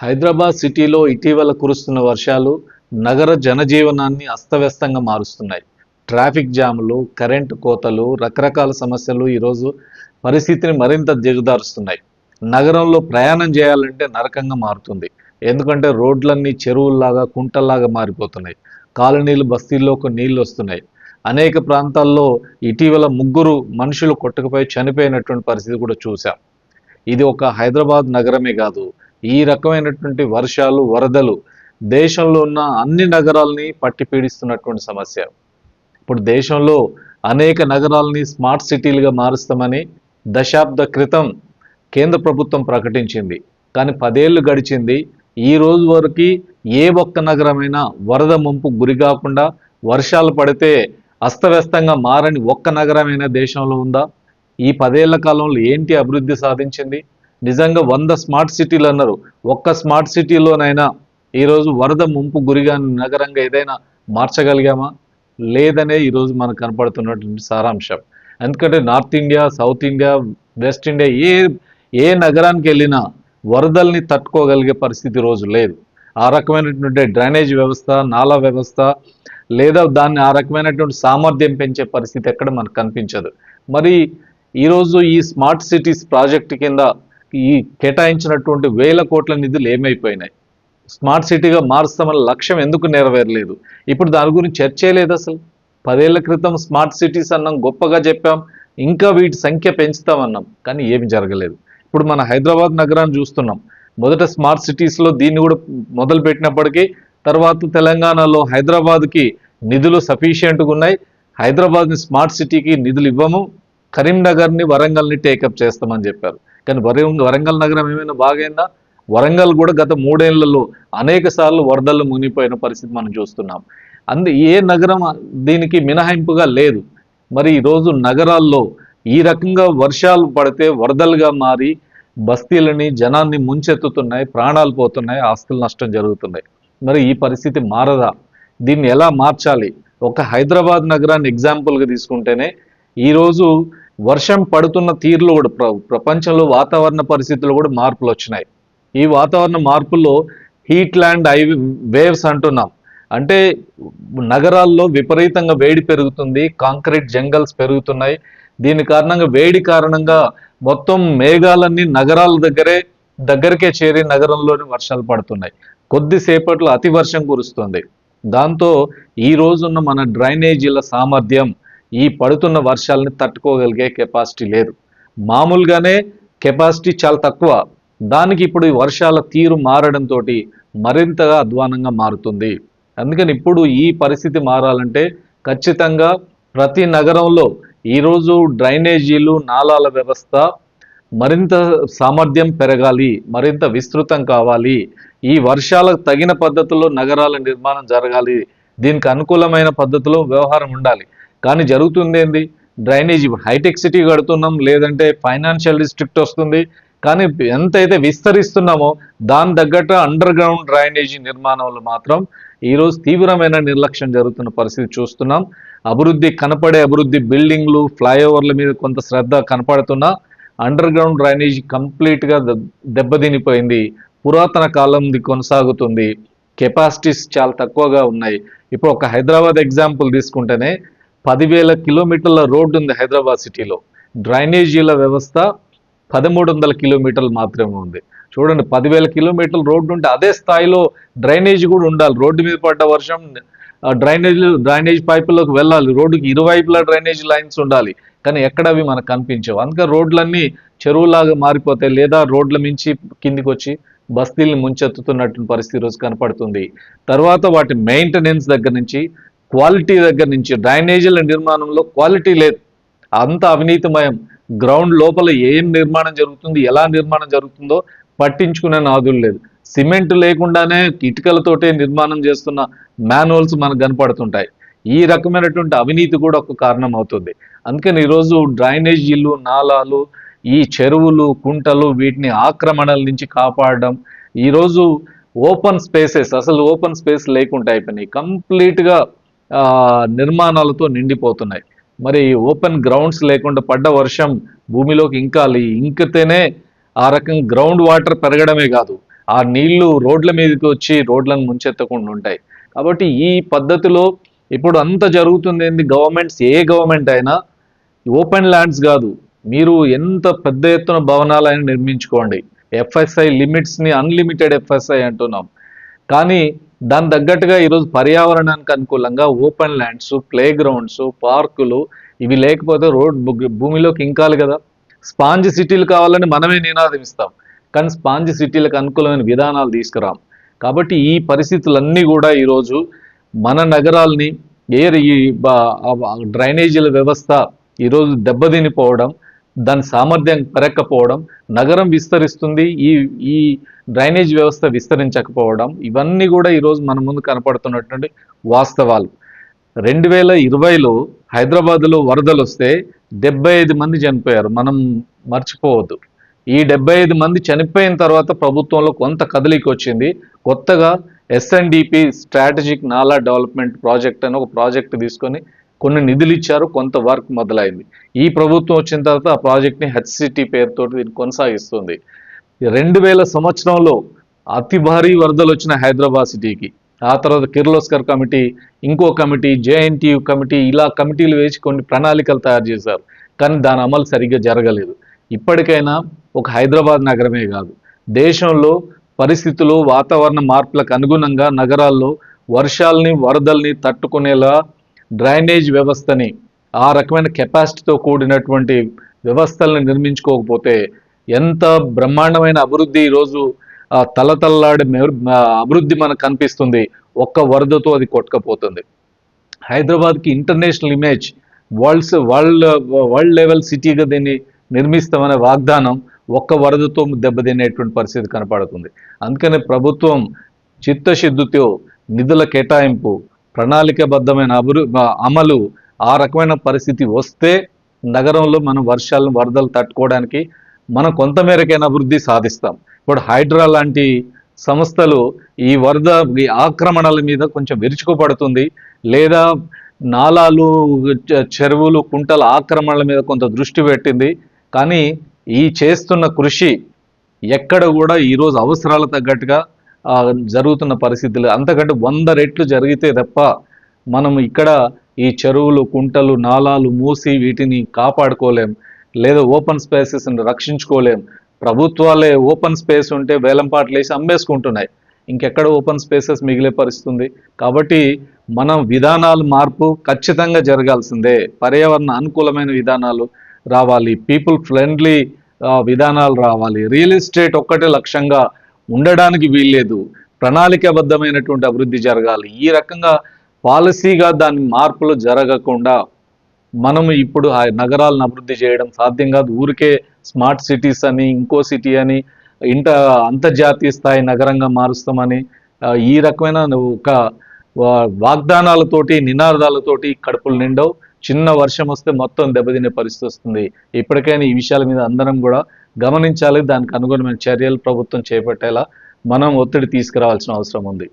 హైదరాబాద్ సిటీలో ఇటీవల కురుస్తున్న వర్షాలు నగర జనజీవనాన్ని అస్తవ్యస్తంగా మారుస్తున్నాయి. ట్రాఫిక్ జాములు కరెంటు కోతలు రకరకాల సమస్యలు ఈరోజు పరిస్థితిని మరింత దిగదారుస్తున్నాయి నగరంలో ప్రయాణం చేయాలంటే నరకంగా మారుతుంది. ఎందుకంటే రోడ్లన్నీ చెరువుల్లాగా కుంటల్లాగా మారిపోతున్నాయి. కాలనీలు బస్తీల్లోకి నీళ్ళు వస్తున్నాయి. అనేక ప్రాంతాల్లో ఇటీవల ముగ్గురు మనుషులు కొట్టుకుపోయి చనిపోయినటువంటి పరిస్థితి కూడా చూసాం ఇది ఒక హైదరాబాద్ నగరమే కాదు ఈ రకమైనటువంటి వర్షాలు వరదలు దేశంలో ఉన్న అన్ని నగరాల్ని పట్టి పీడిస్తున్నటువంటి సమస్య. ఇప్పుడు దేశంలో అనేక నగరాల్ని స్మార్ట్ సిటీలుగా మారుస్తామని దశాబ్ద క్రితం కేంద్ర ప్రభుత్వం ప్రకటించింది. కానీ పదేళ్ళు గడిచింది. ఈ రోజు వరకు ఏ ఒక్క నగరమైనా వరద ముంపు గురి కాకుండా వర్షాలు పడితే అస్తవ్యస్తంగా మారని ఒక్క నగరమైనా దేశంలో ఉందా? ఈ పదేళ్ళ కాలంలో ఏంటి అభివృద్ధి సాధించింది? నిజంగా వంద స్మార్ట్ సిటీలు అన్నారు. ఒక్క స్మార్ట్ సిటీలోనైనా ఈరోజు వరద ముంపు గురిగా నగరంగా ఏదైనా మార్చగలిగామా? లేదనే ఈరోజు మనకు కనపడుతున్నటువంటి సారాంశం. ఎందుకంటే north India south India west India ఏ ఏ నగరానికి వెళ్ళినా వరదల్ని తట్టుకోగలిగే పరిస్థితి రోజు లేదు. ఆ రకమైనటువంటి డ్రైనేజ్ వ్యవస్థ నాలా వ్యవస్థ లేదా దాన్ని ఆ రకమైనటువంటి సామర్థ్యం పెంచే పరిస్థితి ఎక్కడ మనకు కనిపించదు. మరి ఈరోజు ఈ స్మార్ట్ సిటీస్ ప్రాజెక్ట్ కింద ఈ కేటాయించినటువంటి వేల కోట్ల నిధులు ఏమైపోయినాయి? స్మార్ట్ సిటీగా మారుస్తామన్న లక్ష్యం ఎందుకు నెరవేరలేదు? ఇప్పుడు దాని గురించి చర్చే లేదు అసలు. పదేళ్ళ క్రితం స్మార్ట్ సిటీస్ అన్నాం గొప్పగా చెప్పాం ఇంకా వీటి సంఖ్య పెంచుతామన్నాం కానీ ఏమి జరగలేదు. ఇప్పుడు మన హైదరాబాద్ నగరాన్ని చూస్తున్నాం. మొదట స్మార్ట్ సిటీస్లో దీన్ని కూడా మొదలుపెట్టినప్పటికీ తర్వాత తెలంగాణలో హైదరాబాద్కి నిధులు సఫిషియెంట్గా ఉన్నాయి. హైదరాబాద్ని స్మార్ట్ సిటీకి నిధులు ఇవ్వము. కరీంనగర్ని వరంగల్ని టేకప్ చేస్తామని చెప్పారు. కానీ వరం వరంగల్ నగరం ఏమైనా బాగైందా? వరంగల్ కూడా గత మూడేళ్ళలో అనేక సార్లు వరదల్లో మునిగిపోయిన పరిస్థితి మనం చూస్తున్నాం. అందు ఏ నగరం దీనికి మినహాయింపుగా లేదు. మరి ఈరోజు నగరాల్లో ఈ రకంగా వర్షాలు పడితే వరదలుగా మారి బస్తీలని జనాన్ని ముంచెత్తుతున్నాయి ప్రాణాలు పోతున్నాయి ఆస్తులు నష్టం జరుగుతున్నాయి. మరి ఈ పరిస్థితి మారదా? దీన్ని ఎలా మార్చాలి? ఒక హైదరాబాద్ నగరాన్ని ఎగ్జాంపుల్గా తీసుకుంటేనే ఈరోజు వర్షం పడుతున్న తీరులో కూడా ప్ర ప్రపంచంలో వాతావరణ పరిస్థితుల్లో కూడా మార్పులు వచ్చినాయి. ఈ వాతావరణ మార్పుల్లో హీట్ ల్యాండ్ ఐ వేవ్స్ అంటున్నాం. అంటే నగరాల్లో విపరీతంగా వేడి పెరుగుతుంది కాంక్రీట్ జంగల్స్ పెరుగుతున్నాయి. దీని కారణంగా వేడి కారణంగా మొత్తం మేఘాలన్నీ నగరాల దగ్గరే దగ్గరికే చేరి నగరంలోని వర్షాలు పడుతున్నాయి. కొద్దిసేపట్లో అతి వర్షం కురుస్తుంది. దాంతో ఈ రోజున్న మన డ్రైనేజీల సామర్థ్యం ఈ పడుతున్న వర్షాలని తట్టుకోగలిగే కెపాసిటీ లేదు. మామూలుగానే కెపాసిటీ చాలా తక్కువ. దానికి ఇప్పుడు ఈ వర్షాల తీరు మారడంతో మరింతగా అధ్వానంగా మారుతుంది. అందుకని ఇప్పుడు ఈ పరిస్థితి మారాలంటే ఖచ్చితంగా ప్రతి నగరంలో ఈరోజు డ్రైనేజీలు నాలాల వ్యవస్థ మరింత సామర్థ్యం పెరగాలి మరింత విస్తృతం కావాలి. ఈ వర్షాలకు తగిన పద్ధతిలో నగరాల నిర్మాణం జరగాలి. దీనికి అనుకూలమైన పద్ధతిలో వ్యవహారం ఉండాలి. కానీ జరుగుతుంది ఏంది? డ్రైనేజ్ హైటెక్ సిటీ కడుతున్నాం లేదంటే ఫైనాన్షియల్ డిస్ట్రిక్ట్ వస్తుంది. కానీ ఎంతైతే విస్తరిస్తున్నామో దాని తగ్గట్టు అండర్ గ్రౌండ్ డ్రైనేజీ నిర్మాణంలో మాత్రం ఈరోజు తీవ్రమైన నిర్లక్ష్యం జరుగుతున్న పరిస్థితి చూస్తున్నాం. అభివృద్ధి కనపడే అభివృద్ధి బిల్డింగ్లు ఫ్లైఓవర్ల మీద కొంత శ్రద్ధ కనపడుతున్నా అండర్ గ్రౌండ్ డ్రైనేజీ కంప్లీట్గా దెబ్బతినిపోయింది. పురాతన కాలంది కొనసాగుతుంది. కెపాసిటీస్ చాలా తక్కువగా ఉన్నాయి. ఇప్పుడు ఒక హైదరాబాద్ ఎగ్జాంపుల్ తీసుకుంటేనే పదివేల కిలోమీటర్ల రోడ్డు ఉంది హైదరాబాద్ సిటీలో. డ్రైనేజీల వ్యవస్థ పదమూడు వందల కిలోమీటర్లు మాత్రమే ఉంది. చూడండి పదివేల కిలోమీటర్ల రోడ్డు ఉంటే అదే స్థాయిలో డ్రైనేజ్ కూడా ఉండాలి. రోడ్డు మీద పడ్డ వర్షం డ్రైనేజ్ డ్రైనేజ్ పైపులోకి వెళ్ళాలి. రోడ్డుకి ఇరువైపులా డ్రైనేజ్ లైన్స్ ఉండాలి. కానీ ఎక్కడ అవి మనకు కనిపించవు. అందుకే రోడ్లన్నీ చెరువులాగా మారిపోతాయి. లేదా రోడ్ల మించి కిందికి వచ్చి బస్తీల్ని ముంచెత్తుతున్నటువంటి పరిస్థితి రోజు కనపడుతుంది. తర్వాత వాటి మెయింటెనెన్స్ దగ్గర నుంచి క్వాలిటీ దగ్గర నుంచి డ్రైనేజీల నిర్మాణంలో క్వాలిటీ లేదు. అంత అవినీతిమయం. గ్రౌండ్ లోపల ఏం నిర్మాణం జరుగుతుంది ఎలా నిర్మాణం జరుగుతుందో పట్టించుకునే నాదులు లేదు. సిమెంట్ లేకుండానే ఇటుకలతోటే నిర్మాణం చేస్తున్న మాన్యువల్స్ మనకు కనపడుతుంటాయి. ఈ రకమైనటువంటి అవినీతి కూడా ఒక కారణం అవుతుంది. అందుకని ఈరోజు డ్రైనేజీలు నాలాలు ఈ చెరువులు కుంటలు వీటిని ఆక్రమణల నుంచి కాపాడడం ఈరోజు ఓపెన్ స్పేసెస్ అసలు ఓపెన్ స్పేస్ లేకుండా అయిపోయినాయి. కంప్లీట్గా నిర్మాణాలతో నిండిపోతున్నాయి. మరి ఓపెన్ గ్రౌండ్స్ లేకుండా పడ్డ వర్షం భూమిలోకి ఇంకాలి. ఇంకితేనే ఆ రకం గ్రౌండ్ వాటర్ పెరగడమే కాదు. ఆ నీళ్ళు రోడ్ల మీదకి వచ్చి రోడ్లను ముంచెత్తకుండా ఉంటాయి. కాబట్టి ఈ పద్ధతిలో ఇప్పుడు అంత జరుగుతుంది ఏంది? గవర్నమెంట్స్ ఏ గవర్నమెంట్ అయినా ఓపెన్ ల్యాండ్స్ కాదు. మీరు ఎంత పెద్ద ఎత్తున భవనాలైనా నిర్మించుకోండి. ఎఫ్ఎస్ఐ లిమిట్స్ని అన్లిమిటెడ్ ఎఫ్ఎస్ఐ అంటున్నాం. కానీ దాని తగ్గట్టుగా ఈరోజు పర్యావరణానికి అనుకూలంగా ఓపెన్ ల్యాండ్స్ ప్లే గ్రౌండ్స్ పార్కులు ఇవి లేకపోతే రోడ్ భూ- భూమిలోకి ఇంకాలి కదా. స్పాంజ్ సిటీలు కావాలని మనమే నినాదం ఇస్తాం. కానీ స్పాంజ్ సిటీలకు అనుకూలమైన విధానాలు తీసుకురాం. కాబట్టి ఈ పరిస్థితులన్నీ కూడా ఈరోజు మన నగరాల్ని ఏ ఈ డ్రైనేజీల వ్యవస్థ ఈరోజు దెబ్బతినిపోవడం దాని సామర్థ్యం పెరగకపోవడం నగరం విస్తరిస్తుంది ఈ ఈ డ్రైనేజ్ వ్యవస్థ విస్తరించకపోవడం ఇవన్నీ కూడా ఈరోజు మన ముందు కనపడుతున్నటువంటి వాస్తవాలు. రెండు వేల ఇరవైలో హైదరాబాద్లో వరదలు వస్తే డెబ్బై ఐదు మంది చనిపోయారు. మనం మర్చిపోవద్దు. ఈ డెబ్బై ఐదు మంది చనిపోయిన తర్వాత ప్రభుత్వంలో కొంత కదలిక వచ్చింది. కొత్తగా SNDP strategic nala development project అని ఒక ప్రాజెక్ట్ తీసుకొని కొన్ని నిధులు ఇచ్చారు కొంత వర్క్ మొదలైంది. ఈ ప్రభుత్వం వచ్చిన తర్వాత ఆ ప్రాజెక్ట్ని హెచ్సిటీ పేరుతో దీన్ని కొనసాగిస్తుంది. రెండు వేల సంవత్సరంలో అతి భారీ వరదలు వచ్చిన హైదరాబాద్ సిటీకి. ఆ తర్వాత కిర్లోస్కర్ కమిటీ ఇంకో కమిటీ జేఎన్టీయు కమిటీ ఇలా కమిటీలు వేసి కొన్ని ప్రణాళికలు తయారు చేశారు. కానీ దాని అమలు సరిగ్గా జరగలేదు. ఇప్పటికైనా ఒక హైదరాబాద్ నగరమే కాదు. దేశంలో పరిస్థితులు వాతావరణ మార్పులకు అనుగుణంగా నగరాల్లో వర్షాల్ని వరదల్ని తట్టుకునేలా డ్రైనేజ్ వ్యవస్థని ఆ రకమైన కెపాసిటీతో కూడినటువంటి వ్యవస్థలను నిర్మించుకోకపోతే ఎంత బ్రహ్మాండమైన అభివృద్ధి ఈరోజు తలతల్లాడే అభివృద్ధి మనకు కనిపిస్తుంది. ఒక్క వరదతో అది కొట్టుకపోతుంది. హైదరాబాద్కి international image worlds world world level సిటీగా దీన్ని నిర్మిస్తామనే వాగ్దానం ఒక్క వరదతో దెబ్బతినేటువంటి పరిస్థితి కనపడుతుంది. అందుకనే ప్రభుత్వం చిత్తశుద్ధితో నిధుల కేటాయింపు ప్రణాళికాబద్ధమైన అభివృ అమలు ఆ రకమైన పరిస్థితి వస్తే నగరంలో మనం వర్షాలను వరదలు తట్టుకోవడానికి మనం కొంతమేరకైనా అభివృద్ధి సాధిస్తాం. ఇప్పుడు హైడ్రా లాంటి సంస్థలు ఈ వరద ఈ ఆక్రమణల మీద కొంచెం విరుచుకుపడుతుంది. లేదా నాలాలు చె- చెరువులు కుంటల ఆక్రమణల మీద కొంత దృష్టి పెట్టింది. కానీ ఈ చేస్తున్న కృషి ఎక్కడ కూడా ఈరోజు అవసరాలు తగ్గట్టుగా జరుగుతున్న పరిస్థితులు అంతకంటే వంద రెట్లు జరిగితే తప్ప మనం ఇక్కడ ఈ చెరువులు కుంటలు నాలాలు మూసి వీటిని కాపాడుకోలేం. లేదా ఓపెన్ స్పేసెస్ని రక్షించుకోలేం. ప్రభుత్వాలే ఓపెన్ స్పేస్ ఉంటే వేలంపాట్లు వేసి అమ్మేసుకుంటున్నాయి. ఇంకెక్కడ ఓపెన్ స్పేసెస్ మిగిలే పరిస్థితుంది. కాబట్టి మనం విధానాలు మార్పు ఖచ్చితంగా జరగాల్సిందే. పర్యావరణ అనుకూలమైన విధానాలు రావాలి. పీపుల్ ఫ్రెండ్లీ విధానాలు రావాలి. రియల్ ఎస్టేట్ ఒక్కటే లక్ష్యంగా ఉండడానికి వీల్లేదు. ప్రణాళికాబద్ధమైనటువంటి అభివృద్ధి జరగాలి. ఈ రకంగా పాలసీగా దాని మార్పులు జరగకుండా మనం ఇప్పుడు ఆ నగరాలను అభివృద్ధి చేయడం సాధ్యం కాదు. ఊరికే స్మార్ట్ సిటీస్ అని ఇంకో సిటీ అని ఇంట అంతర్జాతీయ స్థాయి నగరంగా మారుస్తామని ఈ రకమైన ఒక వాగ్దానాలతోటి నినాదాలతోటి కడుపులు నిండవు. చిన్న వర్షం వస్తే మొత్తం దెబ్బతినే పరిస్థితి వస్తుంది. ఇప్పటికైనా ఈ విషయాల మీద అందరం కూడా గమనించాలి. దానికి అనుగుణమైన చర్యలు ప్రభుత్వం చేపట్టేలా మనం ఒత్తిడి తీసుకురావాల్సిన అవసరం ఉంది.